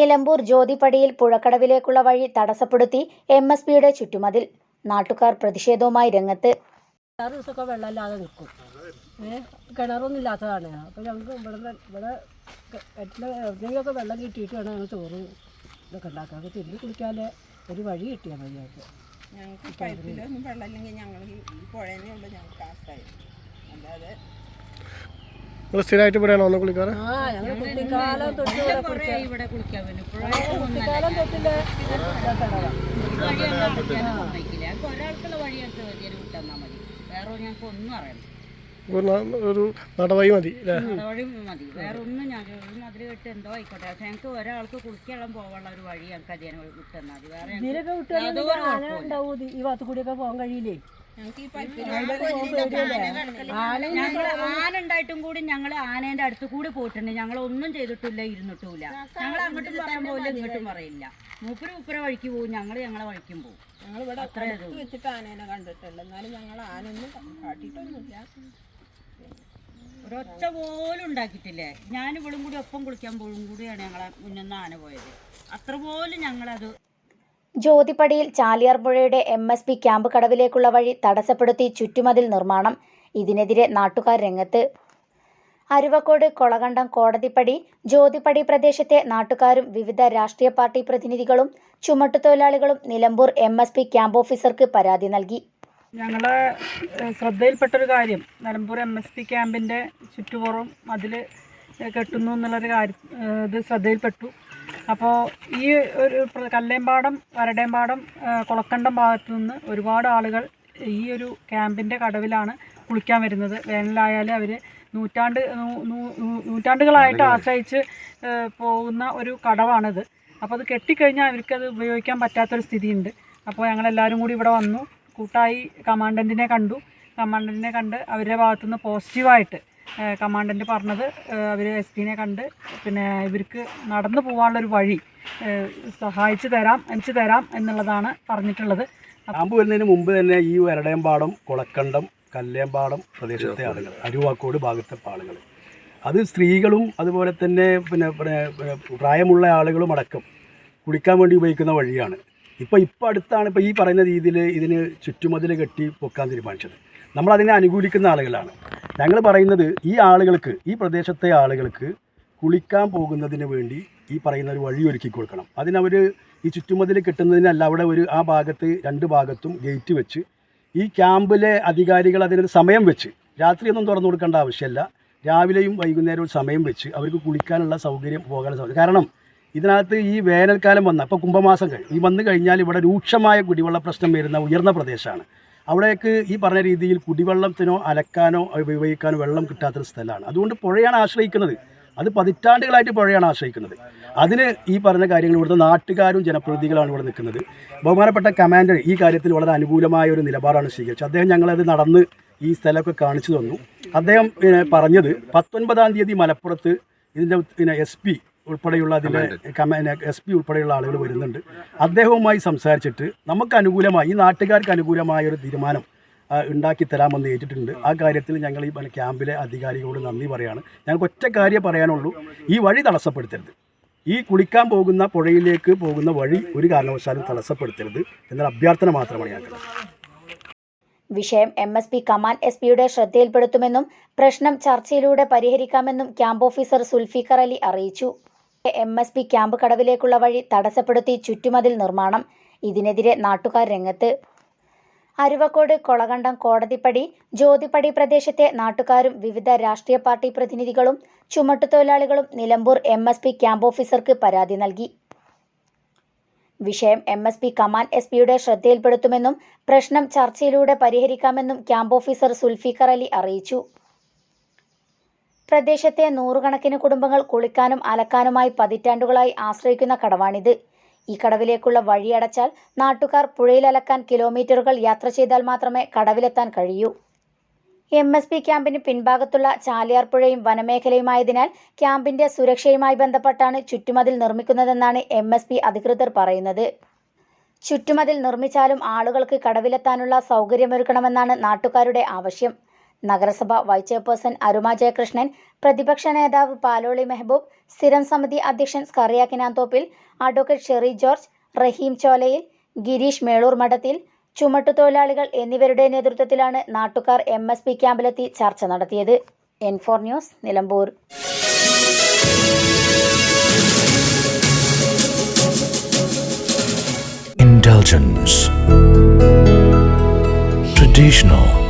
Nilambur ജ്യോതിപ്പടിയിൽ പുഴക്കടവിലേക്കുള്ള വഴി തടസ്സപ്പെടുത്തി എം എസ് പിയുടെ ചുറ്റുമതിൽ. നാട്ടുകാർ പ്രതിഷേധവുമായി രംഗത്ത്. ആറ് ദിവസമൊക്കെ വെള്ളമില്ലാതെ നിൽക്കും. ഏഹ് കിണറൊന്നും ഇല്ലാത്തതാണ് അപ്പോൾ ഞങ്ങൾക്ക് ഇവിടെ ഇവിടെ എട്ടിൽ എവിടെയെങ്കിലുമൊക്കെ വെള്ളം കിട്ടിയിട്ട് വേണം ഞങ്ങൾ ചോറ് ഇതൊക്കെ ഉണ്ടാക്കാൻ. അപ്പോൾ തിരിഞ്ഞ് കുളിക്കാതെ ഒരു വഴി കിട്ടിയാൽ മതി ഞങ്ങൾക്ക്. ഞങ്ങൾക്ക് പൈപ്പിലൊന്നും വെള്ളമില്ലെങ്കിൽ ഞങ്ങൾ പുഴേനേ ഉള്ളൂ ഞങ്ങൾക്ക് ആശ്രയം. അല്ലാതെ നിങ്ങൾ സ്ഥിരമായിട്ട് ഇവിടെയാണോ ഒന്ന് കുളിക്കാറ്? ഒരു നടവഴി മതി മതി. വേറെ ഒന്നും ഞാൻ അതിൽ വിട്ട് എന്തോ ആയിക്കോട്ടെ. പക്ഷെ ഞങ്ങൾക്ക് ഒരാൾക്ക് കുളിക്കാൻ പോകാനുള്ള ഒരു വഴി ഞങ്ങൾക്ക് അതിനെ വിട്ടെന്നാൽ മതി. വേറെ ഈ ഭാഗത്ത് കൂടിയൊക്കെ പോകാൻ കഴിയില്ലേ? ഞങ്ങൾക്ക് ഈ ഞങ്ങൾ ആന ഉണ്ടായിട്ടും കൂടി ഞങ്ങൾ ആനേന്റെ അടുത്ത് കൂടി പോയിട്ടുണ്ട്. ഞങ്ങൾ ഒന്നും ചെയ്തിട്ടില്ല ഇരുന്നിട്ടില്ല ഞങ്ങൾ അങ്ങോട്ടും പറയാൻ പോലും ഇങ്ങോട്ടും പറയില്ല. മൂപ്പര് മൂപ്പര വഴിക്ക് പോകും ഞങ്ങൾ ഞങ്ങളെ വഴിക്കും പോകും ഞങ്ങൾ ഇവിടെ അത്ര വെച്ചിട്ട് ആനേനെ കണ്ടിട്ടുള്ളൂ എന്നാലും ഞങ്ങൾ ആനൊന്നും കാട്ടിയിട്ടൊന്നുമില്ല. ഒരൊച്ച പോലും ഉണ്ടാക്കിയിട്ടില്ലേ? ഞാൻ ഇവളും കൂടി ഒപ്പം കുളിക്കാൻ പോലും കൂടിയാണ് ഞങ്ങളെ മുന്നിന്ന് ആന പോയത്. അത്ര പോലും ഞങ്ങളത് ജ്യോതിപ്പടിയിൽ ചാലിയാർ പുഴയുടെ എം എസ് പി ക്യാമ്പ് കടവിലേക്കുള്ള വഴി തടസ്സപ്പെടുത്തി ചുറ്റുമതിൽ നിർമ്മാണം. ഇതിനെതിരെ നാട്ടുകാർ രംഗത്ത് അരുവക്കോട് കൊളകണ്ടം കോടതിപ്പടി ജ്യോതിപ്പടി പ്രദേശത്തെ നാട്ടുകാരും വിവിധ രാഷ്ട്രീയ പാർട്ടി പ്രതിനിധികളും ചുമട്ടുതൊഴിലാളികളും Nilambur M S P camp ഓഫീസർക്ക് പരാതി നൽകി. ഞങ്ങളെ ശ്രദ്ധയിൽപ്പെട്ട ശ്രദ്ധയിൽപ്പെട്ടൊരു കാര്യം നിലമ്പൂർ എം എസ് പി ക്യാമ്പിന്റെ ചുറ്റുപുറം അതിൽ കെട്ടുന്നു എന്നുള്ളൊരു കാര്യം ഇത് ശ്രദ്ധയിൽപ്പെട്ടു. അപ്പോൾ ഈ ഒരു കല്ലേമ്പാടം വരടേമ്പാടം കുളക്കണ്ടം ഭാഗത്തു നിന്ന് ഒരുപാട് ആളുകൾ ഈ ഒരു ക്യാമ്പിന്റെ കടവിലാണ് കുളിക്കാൻ വരുന്നത്. വേനലായാലും അവർ നൂറ്റാണ്ട് നൂറ്റാണ്ടുകളായിട്ട് ആശ്രയിച്ച് പോകുന്ന ഒരു കടവാണിത്. അപ്പോൾ അത് കെട്ടിക്കഴിഞ്ഞാൽ അവർക്കത് ഉപയോഗിക്കാൻ പറ്റാത്തൊരു സ്ഥിതിയുണ്ട്. അപ്പോൾ ഞങ്ങളെല്ലാവരും കൂടി ഇവിടെ വന്നു. കൂട്ടായി കമാൻഡന്റിനെ കണ്ടു. കമാൻഡന്റിനെ കണ്ട് അവരുടെ ഭാഗത്തുനിന്ന് പോസിറ്റീവായിട്ട് കമാൻഡന്റ് പറഞ്ഞത് അവർ എസ് പിനെ കണ്ട് പിന്നെ ഇവർക്ക് നടന്നു പോകാനുള്ളൊരു വഴി സഹായിച്ചു തരാം അയച്ചു തരാം എന്നുള്ളതാണ് പറഞ്ഞിട്ടുള്ളത്. ക്യാമ്പ് വരുന്നതിന് മുമ്പ് തന്നെ ഈ വരടയമ്പാടം കുളക്കണ്ടം കല്ലേമ്പാടം പ്രദേശത്തെ ആളുകൾ അരുവാക്കോട് ഭാഗത്തെ ആളുകൾ അത് സ്ത്രീകളും അതുപോലെ തന്നെ പിന്നെ പ്രായമുള്ള ആളുകളും അടക്കം കുളിക്കാൻ വേണ്ടി ഉപയോഗിക്കുന്ന വഴിയാണ്. ഇപ്പോൾ ഇപ്പോൾ അടുത്താണ് ഇപ്പോൾ ഈ പറയുന്ന രീതിയിൽ ഇതിന് ചുറ്റുമതിൽ കെട്ടി പൊക്കാൻ തീരുമാനിച്ചത്. നമ്മളതിനെ അനുകൂലിക്കുന്ന ആളുകളാണ്. ഞങ്ങൾ പറയുന്നത് ഈ ആളുകൾക്ക് ഈ പ്രദേശത്തെ ആളുകൾക്ക് കുളിക്കാൻ പോകുന്നതിന് വേണ്ടി ഈ പറയുന്ന ഒരു വഴി ഒരുക്കി കൊടുക്കണം. അതിനവർ ഈ ചുറ്റുമതിൽ കിട്ടുന്നതിനല്ല അവിടെ ഒരു ആ ഭാഗത്ത് രണ്ട് ഭാഗത്തും ഗേറ്റ് വെച്ച് ഈ ക്യാമ്പിലെ അധികാരികൾ അതിനൊരു സമയം വെച്ച് രാത്രിയൊന്നും തുറന്നു കൊടുക്കേണ്ട ആവശ്യമില്ല രാവിലെയും വൈകുന്നേരവും സമയം വെച്ച് അവർക്ക് കുളിക്കാനുള്ള സൗകര്യം പോകാനുള്ള സൗകര്യം. കാരണം ഇതിനകത്ത് ഈ വേനൽക്കാലം വന്ന ഇപ്പോൾ കുംഭമാസം കഴിഞ്ഞു ഈ വന്നു കഴിഞ്ഞാൽ ഇവിടെ രൂക്ഷമായ കുടിവെള്ള പ്രശ്നം വരുന്ന ഉയർന്ന പ്രദേശമാണ്. അവിടേക്ക് ഈ പറഞ്ഞ രീതിയിൽ കുടിവെള്ളത്തിനോ അലക്കാനോ ഉപയോഗിക്കാനോ വെള്ളം കിട്ടാത്തൊരു സ്ഥലമാണ്. അതുകൊണ്ട് പുഴയാണ് ആശ്രയിക്കുന്നത്. അത് പതിറ്റാണ്ടുകളായിട്ട് പുഴയാണ് ആശ്രയിക്കുന്നത്. അതിന് ഈ പറഞ്ഞ കാര്യങ്ങൾ ഇവിടുത്തെ നാട്ടുകാരും ജനപ്രതിനിധികളാണ് ഇവിടെ നിൽക്കുന്നത്. ബഹുമാനപ്പെട്ട കമാൻഡർ ഈ കാര്യത്തിൽ വളരെ അനുകൂലമായ ഒരു നിലപാടാണ് സ്വീകരിച്ചത്. അദ്ദേഹം ഞങ്ങളത് നടന്ന് ഈ സ്ഥലമൊക്കെ കാണിച്ചു തന്നു. അദ്ദേഹം പറഞ്ഞത് പത്തൊൻപതാം തീയതി മലപ്പുറത്ത് ഇതിന്റെ പിന്നെ എസ് പി ഉൾപ്പെടെയുള്ള അതിന്റെ കമാൻഡ് എസ് പി ഉൾപ്പെടെയുള്ള ആളുകൾ വരുന്നുണ്ട്. അദ്ദേഹവുമായി സംസാരിച്ചിട്ട് നമുക്ക് അനുകൂലമായി ഈ നാട്ടുകാർക്ക് അനുകൂലമായ ഒരു തീരുമാനം ഉണ്ടാക്കി തരാമെന്ന് ഏറ്റിട്ടുണ്ട്. ആ കാര്യത്തിൽ ഞങ്ങൾ ഈ ക്യാമ്പിലെ അധികാരികളോട് നന്ദി പറയാണ്. ഞങ്ങൾക്ക് ഒറ്റ കാര്യം പറയാനുള്ളൂ. ഈ വഴി തടസ്സപ്പെടുത്തരുത്. ഈ കുളിക്കാൻ പോകുന്ന പുഴയിലേക്ക് പോകുന്ന വഴി ഒരു കാരണവശാലും തടസ്സപ്പെടുത്തരുത് എന്നൊരു അഭ്യർത്ഥന മാത്രമാണ് ഞങ്ങൾ വിഷയം M S P command S പിയുടെ ശ്രദ്ധയിൽപ്പെടുത്തുമെന്നും പ്രശ്നം ചർച്ചയിലൂടെ പരിഹരിക്കാമെന്നും ക്യാമ്പ് ഓഫീസർ സുൽഫിക്കർ അലി അറിയിച്ചു. എം എസ് പി ക്യാമ്പ് കടവിലേക്കുള്ള വഴി തടസ്സപ്പെടുത്തി ചുറ്റുമതിൽ നിർമ്മാണം. ഇതിനെതിരെ നാട്ടുകാർ രംഗത്ത്. അരുവക്കോട് കൊളകണ്ടം കോടതിപ്പടി ജ്യോതിപ്പടി പ്രദേശത്തെ നാട്ടുകാരും വിവിധ രാഷ്ട്രീയ പാർട്ടി പ്രതിനിധികളും ചുമട്ടുതൊഴിലാളികളും Nilambur M S P camp ഓഫീസർക്ക് പരാതി നൽകി. വിഷയം M S P command S പിയുടെ ശ്രദ്ധയിൽപ്പെടുത്തുമെന്നും പ്രശ്നം ചർച്ചയിലൂടെ പരിഹരിക്കാമെന്നും ക്യാമ്പ് ഓഫീസർ സുൽഫിക്കർ അലി അറിയിച്ചു. പ്രദേശത്തെ നൂറുകണക്കിന് കുടുംബങ്ങൾ കുളിക്കാനും അലക്കാനുമായി പതിറ്റാണ്ടുകളായി ആശ്രയിക്കുന്ന കടവാണിത്. ഈ കടവിലേക്കുള്ള വഴിയടച്ചാൽ നാട്ടുകാർ പുഴയിലലക്കാൻ കിലോമീറ്ററുകൾ യാത്ര ചെയ്താൽ മാത്രമേ കടവിലെത്താൻ കഴിയൂ. എം എസ് പി ക്യാമ്പിന് പിൻഭാഗത്തുള്ള ചാലിയാർ പുഴയും വനമേഖലയുമായതിനാൽ ക്യാമ്പിന്റെ സുരക്ഷയുമായി ബന്ധപ്പെട്ടാണ് ചുറ്റുമതിൽ നിർമ്മിക്കുന്നതെന്നാണ് എം എസ് പി അധികൃതർ പറയുന്നത്. ചുറ്റുമതിൽ നിർമ്മിച്ചാലും ആളുകൾക്ക് കടവിലെത്താനുള്ള സൗകര്യമൊരുക്കണമെന്നാണ് നാട്ടുകാരുടെ ആവശ്യം. നഗരസഭ വൈസ് ചെയർപേഴ്സൺ അരുമ ജയകൃഷ്ണൻ പ്രതിപക്ഷ നേതാവ് പാലോളി മെഹബൂബ് സ്ഥിരം സമിതി അധ്യക്ഷൻ സ്കറിയ കിനാന്തോപ്പിൽ അഡ്വക്കേറ്റ് ഷെറി ജോർജ് റഹീം ചോലയിൽ ഗിരീഷ് മേളൂർ മഠത്തിൽ ചുമട്ടുതൊഴിലാളികൾ എന്നിവരുടെ നേതൃത്വത്തിലാണ് നാട്ടുകാർ എം എസ് പി ക്യാമ്പിലെത്തി ചർച്ച നടത്തിയത്. N four news Nilambur. Indulgence. Traditional.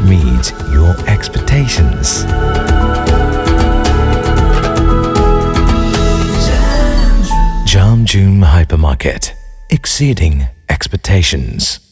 Always meets your expectations. Jam Hypermarket, exceeding expectations.